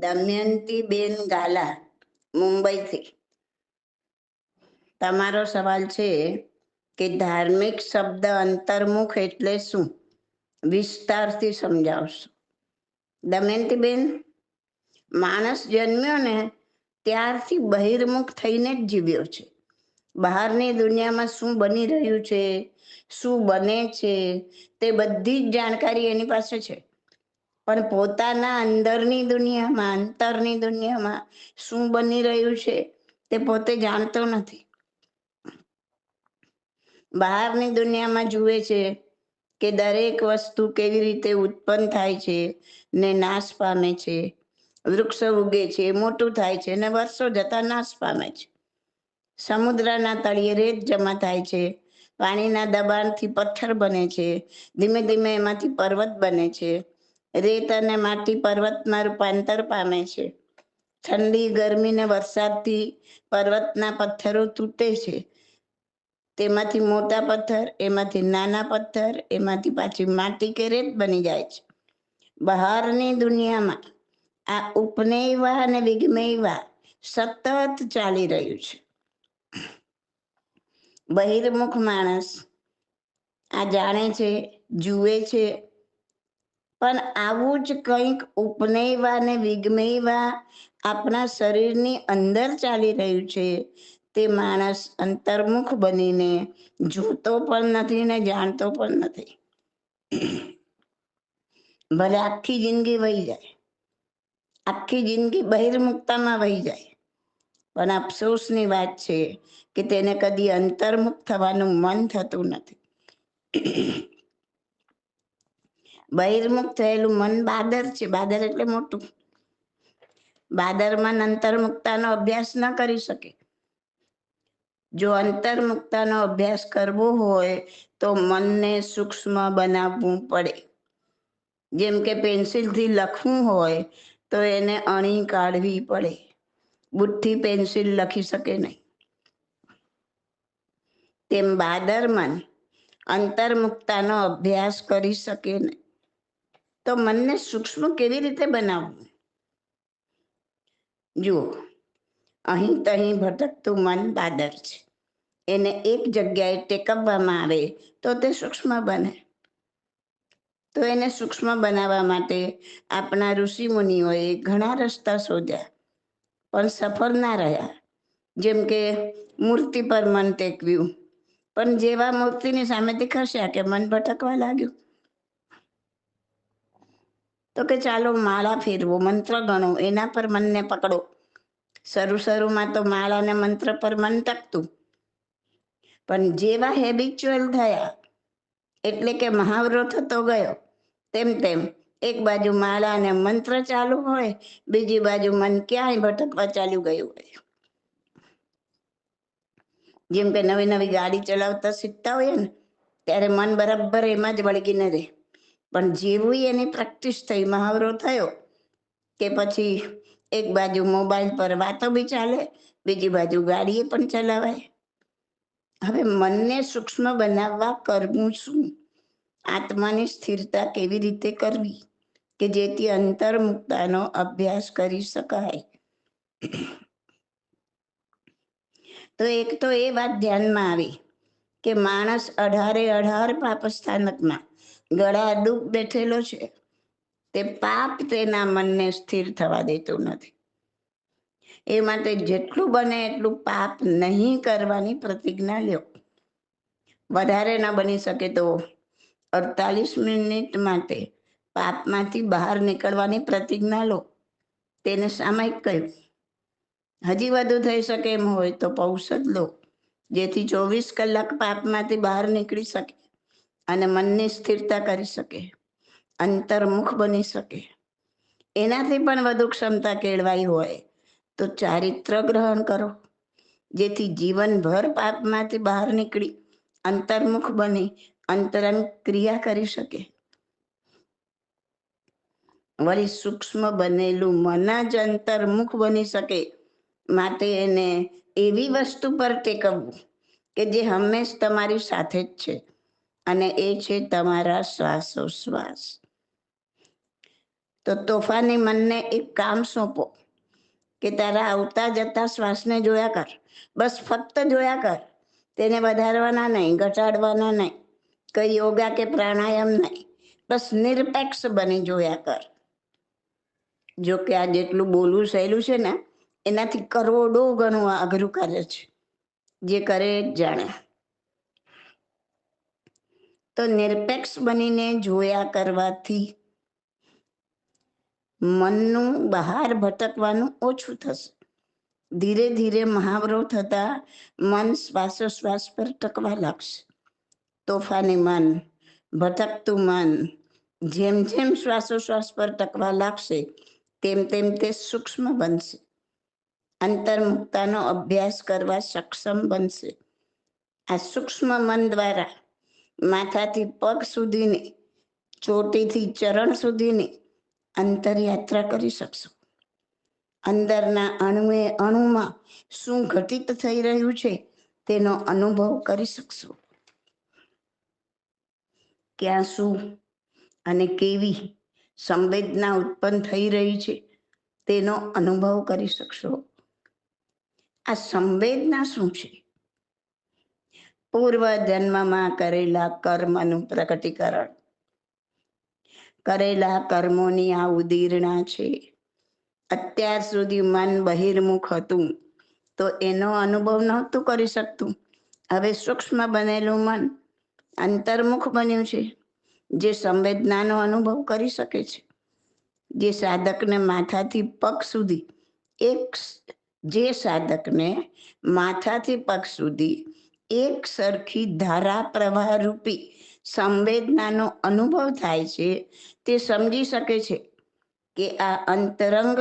દમયંતી બેન ગાલા, મુંબઈથી. તમારો સવાલ છે કે ધાર્મિક શબ્દ અંતર્મુખ એટલે શું? વિસ્તારથી સમજાવશો. દમયંતી બેન, માણસ જન્મ્યો ને ત્યારથી બહિર્મુખ થઈને જ જીવ્યો છે. બહારની દુનિયામાં શું બની રહ્યું છે? શું બને છે? તે બધી જ જાણકારી એની પાસે છે. પણ પોતાના અંદરની દુનિયામાં, અંતરની દુનિયામાં શું બની રહ્યું છે તે પોતે જાણતો નથી. બહારની દુનિયામાં જુએ છે કે દરેક વસ્તુ કેવી રીતે ઉત્પન્ન થાય છે ને નાશ પામે છે. વૃક્ષ ઉગે છે, મોટું થાય છે ને વર્ષો જતા નાશ પામે છે. સમુદ્રના તળિયે રેત જમા થાય છે, પાણીના દબાણથી પથ્થર બને છે, ધીમે ધીમે એમાંથી પર્વત બને છે. રેત અને માટી પર્વતમાં રૂપાંતર પામે છે. ઠંડી, ગરમી ને વરસાદથી પર્વતના પથ્થરો તૂટે છે. તેમાંથી મોટા પથ્થર, એમાંથી નાના પથ્થર, એમાંથી પાછી માટી કે રેત બની જાય છે. બહારની દુનિયામાં આ ઉપનૈવા અને વિગમયવા સતત ચાલી રહ્યું છે. બહિર્મુખ માણસ આ જાણે છે, જુએ છે પણ આવું જ કંઈક ઉપનયવા ને વિગમયવા આપણા શરીરની અંદર ચાલી રહ્યું છે. તે માણસ અંતર્મુખ બનીને જોતો પણ નથી ને જાણતો પણ નથી. ભલે આખી જિંદગી વહી જાય. આખી જિંદગી બહિર્મુક્તામાં વહી જાય. પણ અફસોસની વાત છે કે તેને કદી અંતર્મુખ થવાનું મન થતું નથી. બહિર્મુખ થયેલું મન બાદર છે. બાદર એટલે મોટું. બાદરમાં અંતર્મુક્તાનો અભ્યાસ ન કરી શકે. જો અંતર્મુક્તાનો અભ્યાસ કરવો હોય તો મનને સૂક્ષ્મ બનાવવું પડે. જેમ કે પેન્સિલથી લખવું હોય તો એને અણી કાઢવી પડે. બુદ્ધિ પેન્સિલ લખી શકે નહીં. તેમ બાદર મન અંતર્મુક્તાનો અભ્યાસ કરી શકે નહીં. તો મનને સૂક્ષ્મ કેવી રીતે બનાવવું? જુઓ, અહીં તહીં ભટકતું મન બાદર છે. એને એક જગ્યાએ ટેકવવામાં આવે તો તે સૂક્ષ્મ બને. તો એને સૂક્ષ્મ બનાવવા માટે આપણા ઋષિ મુનિઓએ ઘણા રસ્તા શોધ્યા, પણ સફળ ના રહ્યા. જેમ કે મૂર્તિ પર મન ટેકવ્યું, પણ જેવા મૂર્તિની સામેથી ખસ્યા કે મન ભટકવા લાગ્યું. તો કે ચાલો માળા ફેરવો, મંત્ર ગણો, એના પર મનને પકડો. શરૂ શરૂમાં તો માળા મંત્ર પર મન ટકતું. પણ જેવા હેબિચ્યુઅલ થયા, એટલે કે મહાવરો થતો ગયો, તેમ તેમ એક બાજુ માળા અને મંત્ર ચાલુ હોય, બીજી બાજુ મન ક્યાંય ભટકવા ચાલ્યું ગયું હોય. જેમ કે નવી નવી ગાડી ચલાવતા શીખતા હોઈએ ને, ત્યારે મન બરાબર એમાં જ વળગીને રહે. પણ જેવું એની પ્રેક્ટિસ થઈ, મહાવરો થયો કે પછી એક બાજુ મોબાઈલ પર વાતો બી ચાલે, બીજી બાજુ ગાડીએ પણ ચલાવાય. હવે મનને સૂક્ષ્મ બનાવવા કરવું શું? આત્માની સ્થિરતા કેવી રીતે કરવી? કે જેથી અંતર્મુક્તાનો અભ્યાસ કરી શકાય. તો એક તો એ વાત ધ્યાનમાં આવી કે માણસ અઢારે અઢાર પાપ સ્થાનકમાં ગળા ડૂબ બેઠેલો છે. તે પાપ તેના મનને સ્થિર થવા દેતું નથી. એ માટે જેટલું બને એટલું પાપ નહીં કરવાની પ્રતિજ્ઞા લ્યો. વધારે ના બની શકે તો અડતાલીસ મિનિટ માટે પાપમાંથી બહાર નીકળવાની પ્રતિજ્ઞા લો. તેને સામાયિક કહ્યું. હજી વધુ થઈ શકે એમ હોય તો પૌષધ લો, જેથી ચોવીસ કલાક પાપમાંથી બહાર નીકળી શકે. અને મનની સ્થિરતા કરી શકે, અંતર્મુખ બની શકે. એનાથી પણ વધુ ક્ષમતા કેળવાઈ હોય તો ચારિત્ર ગ્રહણ કરો, જેથી જીવનભર પાપમાંથી બહાર નીકળી અંતર્મુખ બની અંતરંગ ક્રિયા કરી શકે. વળી સૂક્ષ્મ બનેલું મન જ અંતર્મુખ બની શકે માટે એને એવી વસ્તુ પર ટેકવવું કે જે હંમેશ તમારી સાથે જ છે. અને એ છે તમારા શ્વાસોશ્વાસ. તો તોફાની મનને એક કામ સોંપો કે તારા આવતા જતા શ્વાસને જોયા કર. બસ ફક્ત જોયા કર. તેને વધારવાના નહીં, ઘટાડવાના નહીં, કઈ યોગા કે પ્રાણાયામ નહીં. બસ નિરપેક્ષ બની જોયા કર. જો કે આ જેટલું બોલવું સહેલું છે ને, એનાથી કરોડો ગણું અઘરું કાર્ય છે. જે કરે જાણે. તો નિરપેક્ષ બનીને જોયા કરવાથી મનનું બહાર ભટકવાનું ઓછું થશે. ધીરે ધીરે મહાવરો થતા મન શ્વાસોશ્વાસ પર ટકવા લાગશે. તોફાની મન, ભટકતું મન, જેમ જેમ શ્વાસોશ્વાસ પર ટકવા લાગશે, તેમ તેમ તે સૂક્ષ્મ બનશે. અંતર્મુક્તાનો અભ્યાસ કરવા સક્ષમ બનશે. આ સૂક્ષ્મ મન દ્વારા માથાથી પગ સુધીની, ચોટીથી ચરણ સુધીની અંતરયાત્રા કરી શકશો. અંદરના અણુએ અણુમાં શું ઘટિત થઈ રહ્યું છે તેનો અનુભવ કરી શકશો. ક્યાં શું અને કેવી સંવેદના ઉત્પન્ન થઈ રહી છે તેનો અનુભવ કરી શકશો. આ સંવેદના શું છે? પૂર્વ જન્મમાં કરેલા કર્મનું પ્રકટીકરણ. કરેલા કર્મોની આ ઉદીરણા છે. અત્યાર સુધી મન બહિર્મુખ હતું, તો એનો અનુભવ નહોતું કરી શકતું. હવે સૂક્ષ્મ બનેલું મન અંતર્મુખ બન્યું છે, જે સંવેદનાનો અનુભવ કરી શકે છે. જે સાધકને માથાથી પગ સુધી, એક જે સાધકને માથાથી પગ સુધી એક સરખી ધારા પ્રવાહ રૂપી સંવેદનાનો અનુભવ થાય છે, તે સમજી શકે છે કે આ અંતરંગ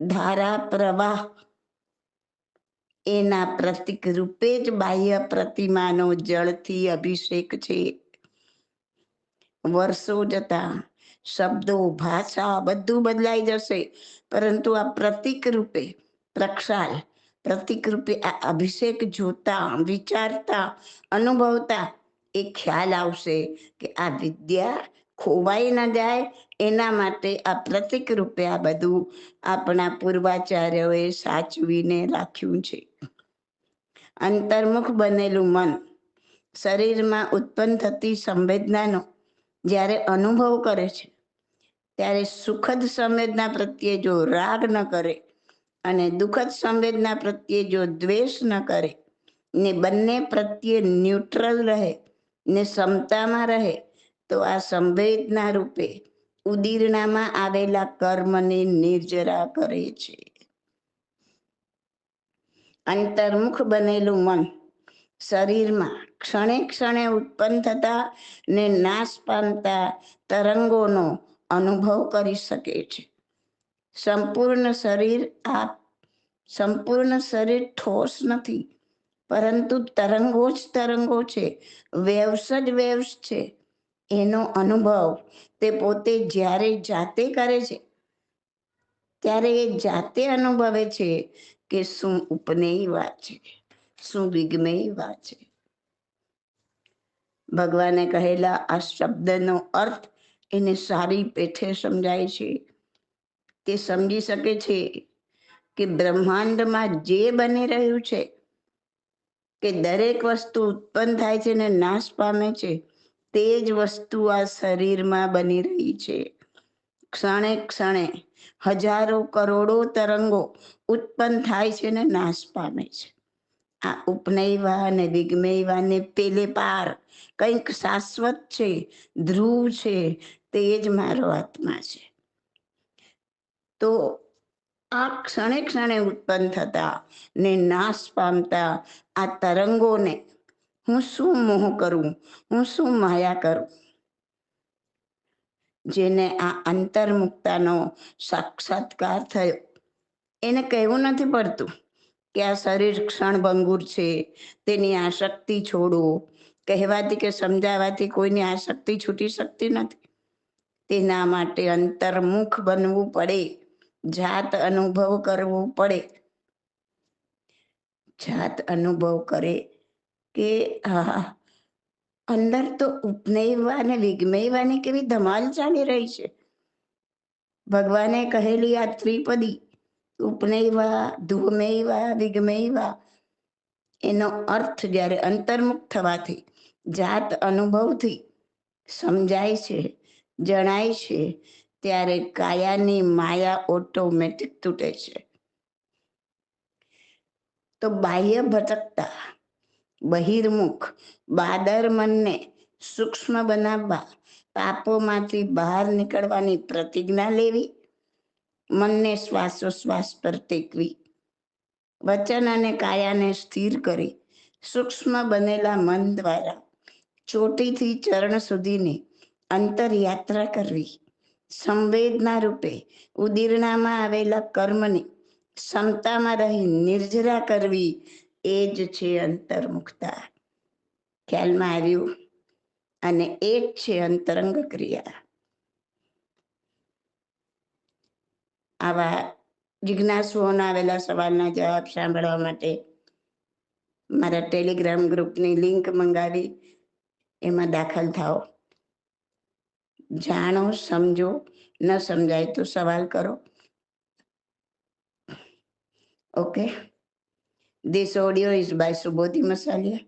ધારા પ્રવાહ એના પ્રતિક રૂપે જ બાહ્ય પ્રતિમાનો જળથી અભિષેક છે. વર્ષો જતા શબ્દો, ભાષા બધું બદલાઈ જશે, પરંતુ આ પ્રતિક રૂપે પ્રક્ષાલ પ્રતિક રૂપે આ અભિષેક જોતા, વિચારતા, અનુભવતા એ ખ્યાલ આવશે કે આ વિદ્યા ખોવાઈ ન જાય. એના માટે આ પ્રતિક રૂપે આ બધું આપણા પૂર્વાચાર્યોએ સાચવીને રાખ્યું છે. અંતર્મુખ બનેલું મન શરીરમાં ઉત્પન્ન થતી સંવેદનાનો જ્યારે અનુભવ કરે છે, ત્યારે સુખદ સંવેદના પ્રત્યે જો રાગ ન કરે અને દુઃખદ સંવેદના પ્રત્યે જો દ્વેષ ન કરે, ને બંને પ્રત્યે ન્યુટ્રલ રહે, ને સમતામાં રહે, તો આ સંવેદના રૂપે ઉદીરણામાં આવેલા કર્મને નિર્જરા કરે છે. અંતર્મુખ બનેલું મન શરીરમાં ક્ષણે ક્ષણે ઉત્પન્ન થતા ને નાશ પામતા તરંગોનો અનુભવ કરી શકે છે. સંપૂર્ણ શરીર આ સંપૂર્ણ શરીર ઠોસ નથી, પરંતુ તરંગો જ તરંગો છે વેવ્સ જ વેવ્સ છે. એનો અનુભવ તે પોતે જ્યારે જાતે કરે છે, ત્યારે એ જાતે અનુભવે છે કે શું ઉપનેય વાત છે શું વિગ્મેય વાત છે ભગવાને કહેલા, આ શબ્દનો અર્થ એને સારી પેઠે સમજાય છે. તે સમજી શકે છે કે બ્રહ્માંડમાં જે બની રહ્યું છે, કે દરેક વસ્તુ ઉત્પન્ન થાય છે ને નાશ પામે છે, તે જ વસ્તુ આ શરીરમાં બની રહી છે. ક્ષણે ક્ષણે હજારો કરોડો તરંગો ઉત્પન્ન થાય છે ને નાશ પામે છે. આ ઉપનયવા અને વિગ્મયવા ને પેલે પાર કંઈક શાશ્વત છે, ધ્રુવ છે, તે જ મારો આત્મા છે. તો આ ક્ષણે ક્ષણે ઉત્પન્ન થતા ને નાશ પામતા આ તરંગોને હું શું મોહ કરું? હું શું માયા કરું? જેને આ અંતર્મુક્તાનો સાક્ષાત્કાર થયો. એને કહેવું નથી પડતું કે આ શરીર ક્ષણભંગુર છે, તેની આસક્તિ છોડો. કહેવાથી કે સમજાવવાથી કોઈની આસક્તિ છૂટી શકતી નથી. તેના માટે અંતર્મુખ બનવું પડે. જાત અનુભવ કરવો પડે. જાત અનુભવ કરે કે હા અંદર તો ઉપનૈવા અને વિગ્મયવાની કેવી ધમાલ ચાલી રહી છે. ભગવાને કહેલી આ ત્રિપદી ઉપનૈવા ધુવમૈવા વિગમૈવા એનો અર્થ જ્યારે અંતર્મુખ થવાથી, જાત અનુભવથી સમજાય છે, જણાય છે ત્યારે કાયાની માયા ઓટોમેટિક તૂટે છે. તો બાહ્ય ભટકતા, બહિર્મુખ, બાદર મનને સૂક્ષ્મ બનાવવા, પાપોમાંથી બહાર નીકળવાની પ્રતિજ્ઞા લેવી, મનને શ્વાસોશ્વાસ પર ટેકવી, વચન અને કાયાને સ્થિર કરી, સૂક્ષ્મ બનેલા મન દ્વારા ચોટીથી ચરણ સુધીની અંતર યાત્રા કરવી. સંવેદના રૂપે ઉદીરણામાં આવેલા કર્મને ક્ષમતામાં રહી નિર્જરા કરવી એ જ છે અંતર્મુખતા. ખ્યાલમાં આવ્યું? અને એ જ છે અંતરંગ ક્રિયા. આવા જિજ્ઞાસુઓના આવેલા સવાલના જવાબ સાંભળવા માટે મારા ટેલિગ્રામ ગ્રુપની લિંક મંગાવી, એમાં દાખલ થાઓ. જાણો સમજો ન સમજાય તો સવાલ કરો okay This audio is by Subodhi Masalia.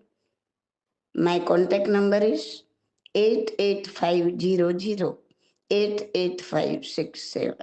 My contact number is 88500 88567.